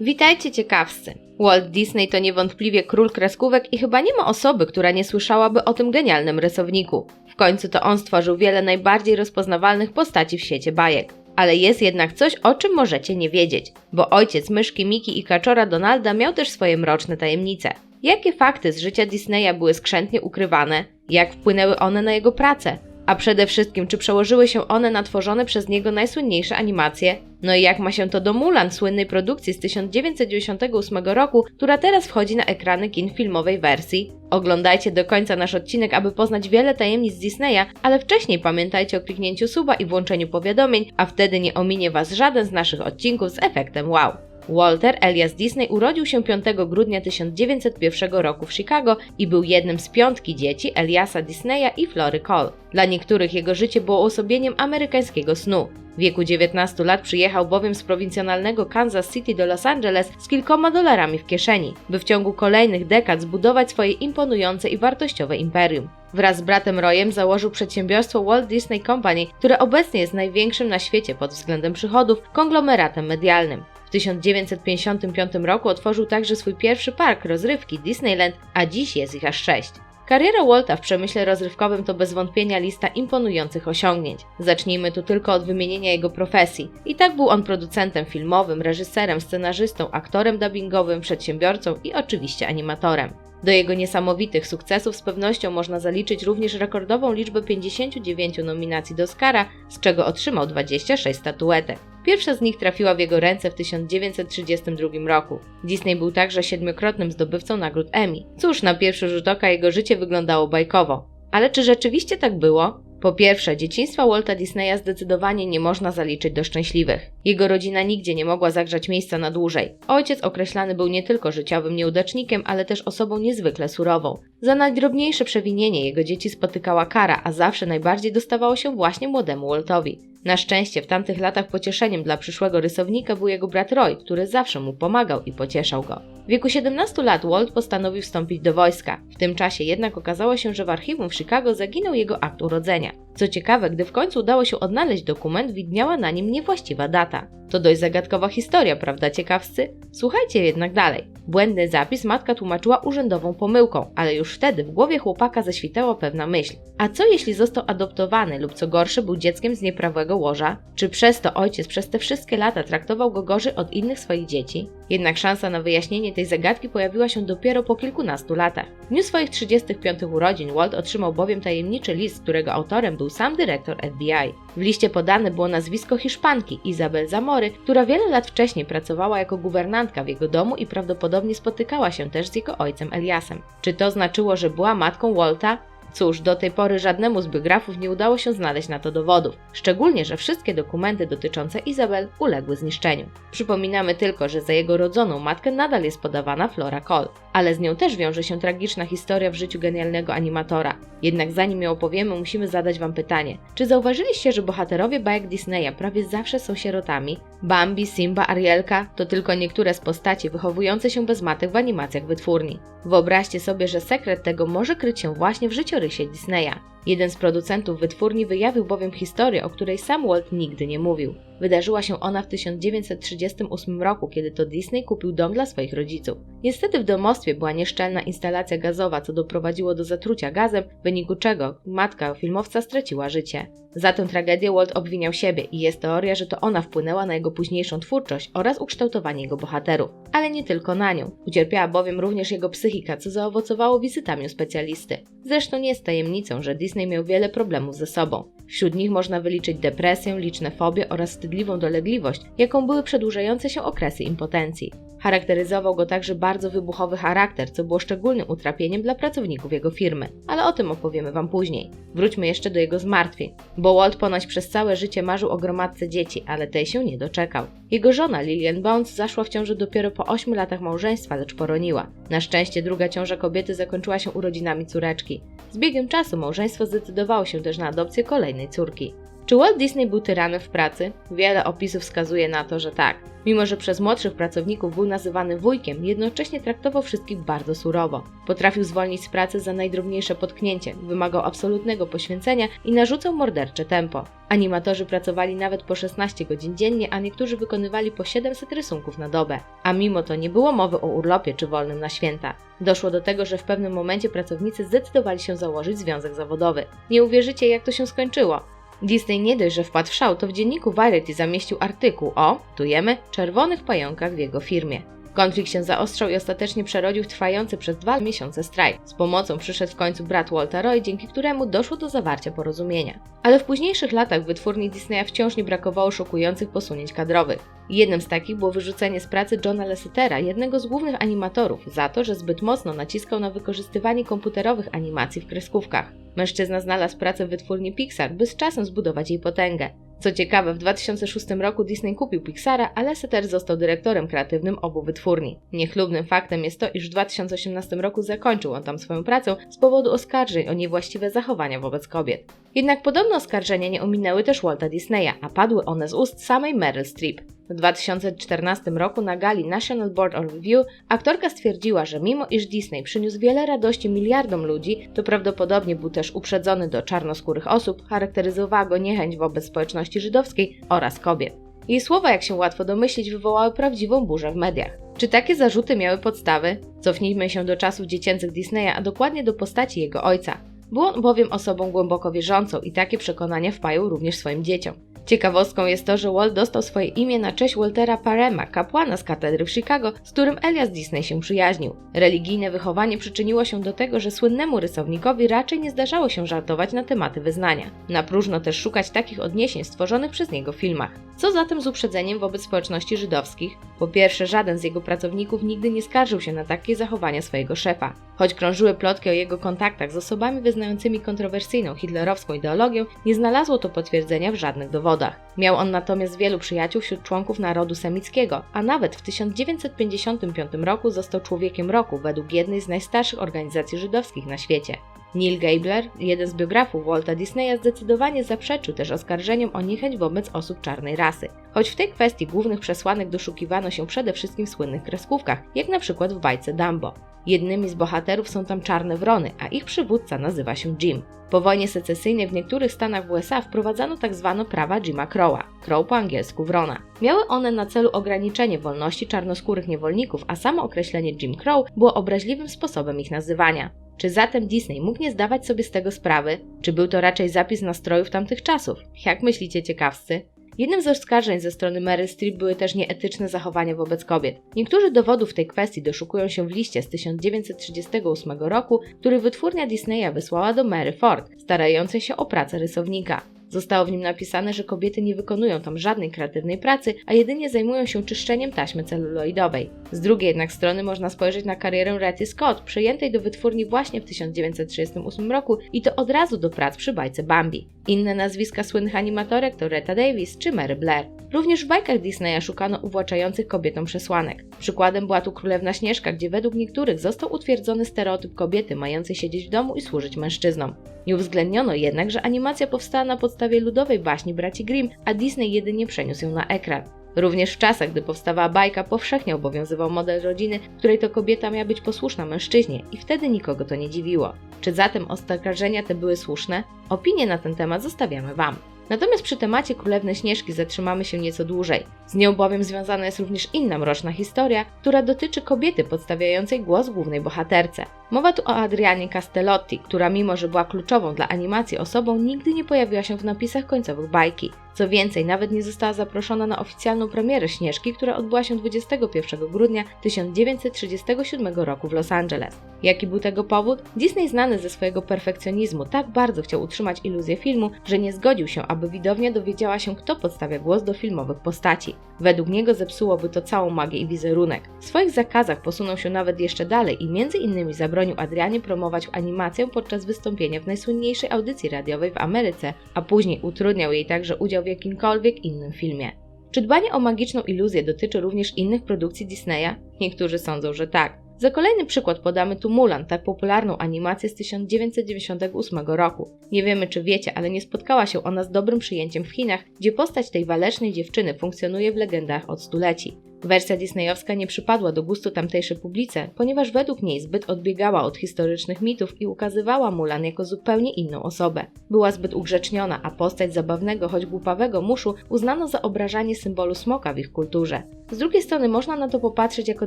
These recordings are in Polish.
Witajcie ciekawscy. Walt Disney to niewątpliwie król kreskówek i chyba nie ma osoby, która nie słyszałaby o tym genialnym rysowniku. W końcu to on stworzył wiele najbardziej rozpoznawalnych postaci w świecie bajek. Ale jest jednak coś, o czym możecie nie wiedzieć, bo ojciec myszki Miki i kaczora Donalda miał też swoje mroczne tajemnice. Jakie fakty z życia Disneya były skrzętnie ukrywane? Jak wpłynęły one na jego pracę? A przede wszystkim, czy przełożyły się one na tworzone przez niego najsłynniejsze animacje? No i jak ma się to do Mulan, słynnej produkcji z 1998 roku, która teraz wchodzi na ekrany kin filmowej wersji? Oglądajcie do końca nasz odcinek, aby poznać wiele tajemnic Disneya, ale wcześniej pamiętajcie o kliknięciu suba i włączeniu powiadomień, a wtedy nie ominie Was żaden z naszych odcinków z efektem wow. Walter Elias Disney urodził się 5 grudnia 1901 roku w Chicago i był jednym z piątki dzieci Eliasa Disneya i Flory Cole. Dla niektórych jego życie było uosobieniem amerykańskiego snu. W wieku 19 lat przyjechał bowiem z prowincjonalnego Kansas City do Los Angeles z kilkoma dolarami w kieszeni, by w ciągu kolejnych dekad zbudować swoje imponujące i wartościowe imperium. Wraz z bratem Royem założył przedsiębiorstwo Walt Disney Company, które obecnie jest największym na świecie pod względem przychodów konglomeratem medialnym. W 1955 roku otworzył także swój pierwszy park rozrywki Disneyland, a dziś jest ich aż sześć. Kariera Walta w przemyśle rozrywkowym to bez wątpienia lista imponujących osiągnięć. Zacznijmy tu tylko od wymienienia jego profesji. I tak był on producentem filmowym, reżyserem, scenarzystą, aktorem dubbingowym, przedsiębiorcą i oczywiście animatorem. Do jego niesamowitych sukcesów z pewnością można zaliczyć również rekordową liczbę 59 nominacji do Oscara, z czego otrzymał 26 statuetek. Pierwsza z nich trafiła w jego ręce w 1932 roku. Disney był także siedmiokrotnym zdobywcą nagród Emmy. Cóż, na pierwszy rzut oka jego życie wyglądało bajkowo. Ale czy rzeczywiście tak było? Po pierwsze, dzieciństwa Walta Disneya zdecydowanie nie można zaliczyć do szczęśliwych. Jego rodzina nigdzie nie mogła zagrzać miejsca na dłużej. Ojciec określany był nie tylko życiowym nieudacznikiem, ale też osobą niezwykle surową. Za najdrobniejsze przewinienie jego dzieci spotykała kara, a zawsze najbardziej dostawało się właśnie młodemu Waltowi. Na szczęście w tamtych latach pocieszeniem dla przyszłego rysownika był jego brat Roy, który zawsze mu pomagał i pocieszał go. W wieku 17 lat Walt postanowił wstąpić do wojska. W tym czasie jednak okazało się, że w archiwum w Chicago zaginął jego akt urodzenia. Co ciekawe, gdy w końcu udało się odnaleźć dokument, widniała na nim niewłaściwa data. To dość zagadkowa historia, prawda ciekawscy? Słuchajcie jednak dalej. Błędny zapis matka tłumaczyła urzędową pomyłką, ale już wtedy w głowie chłopaka zaświtała pewna myśl. A co jeśli został adoptowany lub co gorsze był dzieckiem z nieprawego łoża? Czy przez to ojciec przez te wszystkie lata traktował go gorzej od innych swoich dzieci? Jednak szansa na wyjaśnienie tej zagadki pojawiła się dopiero po kilkunastu latach. W dniu swoich 35 urodzin Walt otrzymał bowiem tajemniczy list, którego autorem był sam dyrektor FBI. W liście podane było nazwisko Hiszpanki Izabel Zamory, która wiele lat wcześniej pracowała jako guwernantka w jego domu i prawdopodobnie spotykała się też z jego ojcem Eliasem. Czy to że była matką Walta? Cóż, do tej pory żadnemu z biografów nie udało się znaleźć na to dowodów, szczególnie, że wszystkie dokumenty dotyczące Izabel uległy zniszczeniu. Przypominamy tylko, że za jego rodzoną matkę nadal jest podawana Flora Cole, ale z nią też wiąże się tragiczna historia w życiu genialnego animatora. Jednak zanim ją opowiemy, musimy zadać Wam pytanie. Czy zauważyliście, że bohaterowie bajek Disneya prawie zawsze są sierotami? Bambi, Simba, Arielka to tylko niektóre z postaci wychowujące się bez matek w animacjach wytwórni. Wyobraźcie sobie, że sekret tego może kryć się właśnie w życiorysie Disneya. Jeden z producentów wytwórni wyjawił bowiem historię, o której sam Walt nigdy nie mówił. Wydarzyła się ona w 1938 roku, kiedy to Disney kupił dom dla swoich rodziców. Niestety w domostwie była nieszczelna instalacja gazowa, co doprowadziło do zatrucia gazem, w wyniku czego matka filmowca straciła życie. Za tę tragedię Walt obwiniał siebie i jest teoria, że to ona wpłynęła na jego późniejszą twórczość oraz ukształtowanie jego bohaterów. Ale nie tylko na nią. Ucierpiała bowiem również jego psychika, co zaowocowało wizytami u specjalisty. Zresztą nie jest tajemnicą, że Disney miał wiele problemów ze sobą. Wśród nich można wyliczyć depresję, liczne fobie oraz wstydliwą dolegliwość, jaką były przedłużające się okresy impotencji. Charakteryzował go także bardzo wybuchowy charakter, co było szczególnym utrapieniem dla pracowników jego firmy, ale o tym opowiemy Wam później. Wróćmy jeszcze do jego zmartwień, bo Walt ponoć przez całe życie marzył o gromadce dzieci, ale tej się nie doczekał. Jego żona Lillian Bones zaszła w ciąży dopiero po 8 latach małżeństwa, lecz poroniła. Na szczęście druga ciąża kobiety zakończyła się urodzinami córeczki. Z biegiem czasu małżeństwo zdecydowało się też na adopcję kolejnej córki. Czy Walt Disney był tyranem w pracy? Wiele opisów wskazuje na to, że tak. Mimo, że przez młodszych pracowników był nazywany wujkiem, jednocześnie traktował wszystkich bardzo surowo. Potrafił zwolnić z pracy za najdrobniejsze potknięcie, wymagał absolutnego poświęcenia i narzucał mordercze tempo. Animatorzy pracowali nawet po 16 godzin dziennie, a niektórzy wykonywali po 700 rysunków na dobę. A mimo to nie było mowy o urlopie czy wolnym na święta. Doszło do tego, że w pewnym momencie pracownicy zdecydowali się założyć związek zawodowy. Nie uwierzycie, jak to się skończyło. Disney nie dość, że wpadł w szał, to w dzienniku Variety zamieścił artykuł o, tujemy, czerwonych pająkach w jego firmie. Konflikt się zaostrzał i ostatecznie przerodził w trwający przez dwa miesiące strajk. Z pomocą przyszedł w końcu brat Walta Roy, dzięki któremu doszło do zawarcia porozumienia. Ale w późniejszych latach wytwórni Disneya wciąż nie brakowało szokujących posunięć kadrowych. Jednym z takich było wyrzucenie z pracy Johna Lassetera, jednego z głównych animatorów, za to, że zbyt mocno naciskał na wykorzystywanie komputerowych animacji w kreskówkach. Mężczyzna znalazł pracę w wytwórni Pixar, by z czasem zbudować jej potęgę. Co ciekawe, w 2006 roku Disney kupił Pixara, a Lasseter został dyrektorem kreatywnym obu wytwórni. Niechlubnym faktem jest to, iż w 2018 roku zakończył on tam swoją pracę z powodu oskarżeń o niewłaściwe zachowania wobec kobiet. Jednak podobne oskarżenia nie ominęły też Walta Disneya, a padły one z ust samej Meryl Streep. W 2014 roku na gali National Board of Review aktorka stwierdziła, że mimo iż Disney przyniósł wiele radości miliardom ludzi, to prawdopodobnie był też uprzedzony do czarnoskórych osób, charakteryzowała go niechęć wobec społeczności żydowskiej oraz kobiet. Jej słowa, jak się łatwo domyślić, wywołały prawdziwą burzę w mediach. Czy takie zarzuty miały podstawy? Cofnijmy się do czasów dziecięcych Disneya, a dokładnie do postaci jego ojca. Był on bowiem osobą głęboko wierzącą i takie przekonania wpajał również swoim dzieciom. Ciekawostką jest to, że Walt dostał swoje imię na cześć Waltera Parema, kapłana z katedry w Chicago, z którym Elias Disney się przyjaźnił. Religijne wychowanie przyczyniło się do tego, że słynnemu rysownikowi raczej nie zdarzało się żartować na tematy wyznania. Na próżno też szukać takich odniesień stworzonych przez niego w filmach. Co zatem z uprzedzeniem wobec społeczności żydowskich? Po pierwsze, żaden z jego pracowników nigdy nie skarżył się na takie zachowania swojego szefa. Choć krążyły plotki o jego kontaktach z osobami wyznającymi kontrowersyjną hitlerowską ideologię, nie znalazło to potwierdzenia w żadnych dowodach. Miał on natomiast wielu przyjaciół wśród członków narodu semickiego, a nawet w 1955 roku został człowiekiem roku według jednej z najstarszych organizacji żydowskich na świecie. Neil Gabler, jeden z biografów Walta Disneya, zdecydowanie zaprzeczył też oskarżeniom o niechęć wobec osób czarnej rasy. Choć w tej kwestii głównych przesłanek doszukiwano się przede wszystkim w słynnych kreskówkach, jak na przykład w bajce Dumbo. Jednymi z bohaterów są tam czarne wrony, a ich przywódca nazywa się Jim. Po wojnie secesyjnej w niektórych stanach USA wprowadzano. Tak prawa Jima Crowa, Crow po angielsku wrona. Miały one na celu ograniczenie wolności czarnoskórych niewolników, a samo określenie Jim Crow było obraźliwym sposobem ich nazywania. Czy zatem Disney mógł nie zdawać sobie z tego sprawy? Czy był to raczej zapis nastrojów tamtych czasów? Jak myślicie ciekawscy? Jednym z oskarżeń ze strony Mary Streep były też nieetyczne zachowania wobec kobiet. Niektórzy dowodów tej kwestii doszukują się w liście z 1938 roku, który wytwórnia Disneya wysłała do Mary Ford, starającej się o pracę rysownika. Zostało w nim napisane, że kobiety nie wykonują tam żadnej kreatywnej pracy, a jedynie zajmują się czyszczeniem taśmy celuloidowej. Z drugiej jednak strony można spojrzeć na karierę Retty Scott, przejętej do wytwórni właśnie w 1938 roku i to od razu do prac przy bajce Bambi. Inne nazwiska słynnych animatorek to Retta Davis czy Mary Blair. Również w bajkach Disneya szukano uwłaczających kobietom przesłanek. Przykładem była tu Królewna Śnieżka, gdzie według niektórych został utwierdzony stereotyp kobiety mającej siedzieć w domu i służyć mężczyznom. Nie uwzględniono jednak, że animacja powstała na podstawie ludowej baśni braci Grimm, a Disney jedynie przeniósł ją na ekran. Również w czasach, gdy powstawała bajka, powszechnie obowiązywał model rodziny, której to kobieta miała być posłuszna mężczyźnie i wtedy nikogo to nie dziwiło. Czy zatem oskarżenia te były słuszne? Opinie na ten temat zostawiamy Wam. Natomiast przy temacie Królewnej Śnieżki zatrzymamy się nieco dłużej. Z nią bowiem związana jest również inna mroczna historia, która dotyczy kobiety podstawiającej głos głównej bohaterce. Mowa tu o Adrianie Castellotti, która mimo, że była kluczową dla animacji osobą, nigdy nie pojawiła się w napisach końcowych bajki. Co więcej, nawet nie została zaproszona na oficjalną premierę Śnieżki, która odbyła się 21 grudnia 1937 roku w Los Angeles. Jaki był tego powód? Disney znany ze swojego perfekcjonizmu tak bardzo chciał utrzymać iluzję filmu, że nie zgodził się, aby widownia dowiedziała się, kto podstawia głos do filmowych postaci. Według niego zepsułoby to całą magię i wizerunek. W swoich zakazach posunął się nawet jeszcze dalej i między innymi zabronił Adrianie promować animację podczas wystąpienia w najsłynniejszej audycji radiowej w Ameryce, a później utrudniał jej także udział jakimkolwiek innym filmie. Czy dbanie o magiczną iluzję dotyczy również innych produkcji Disneya? Niektórzy sądzą, że tak. Za kolejny przykład podamy tu Mulan, tak popularną animację z 1998 roku. Nie wiemy czy wiecie, ale nie spotkała się ona z dobrym przyjęciem w Chinach, gdzie postać tej walecznej dziewczyny funkcjonuje w legendach od stuleci. Wersja disneyowska nie przypadła do gustu tamtejszej publice, ponieważ według niej zbyt odbiegała od historycznych mitów i ukazywała Mulan jako zupełnie inną osobę. Była zbyt ugrzeczniona, a postać zabawnego, choć głupawego muszu uznano za obrażanie symbolu smoka w ich kulturze. Z drugiej strony można na to popatrzeć jako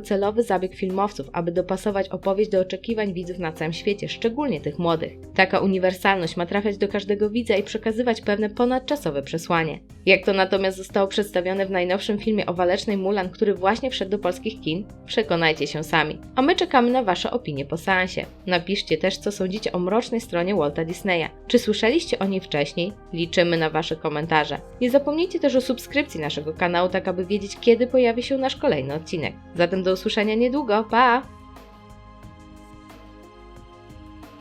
celowy zabieg filmowców, aby dopasować opowieść do oczekiwań widzów na całym świecie, szczególnie tych młodych. Taka uniwersalność ma trafiać do każdego widza i przekazywać pewne ponadczasowe przesłanie. Jak to natomiast zostało przedstawione w najnowszym filmie o walecznej Mulan, który właśnie wszedł do polskich kin? Przekonajcie się sami. A my czekamy na Wasze opinie po seansie. Napiszcie też, co sądzicie o mrocznej stronie Walta Disneya. Czy słyszeliście o niej wcześniej? Liczymy na Wasze komentarze. Nie zapomnijcie też o subskrypcji naszego kanału, tak aby wiedzieć, kiedy pojawi się nasz kolejny odcinek. Zatem do usłyszenia niedługo. Pa!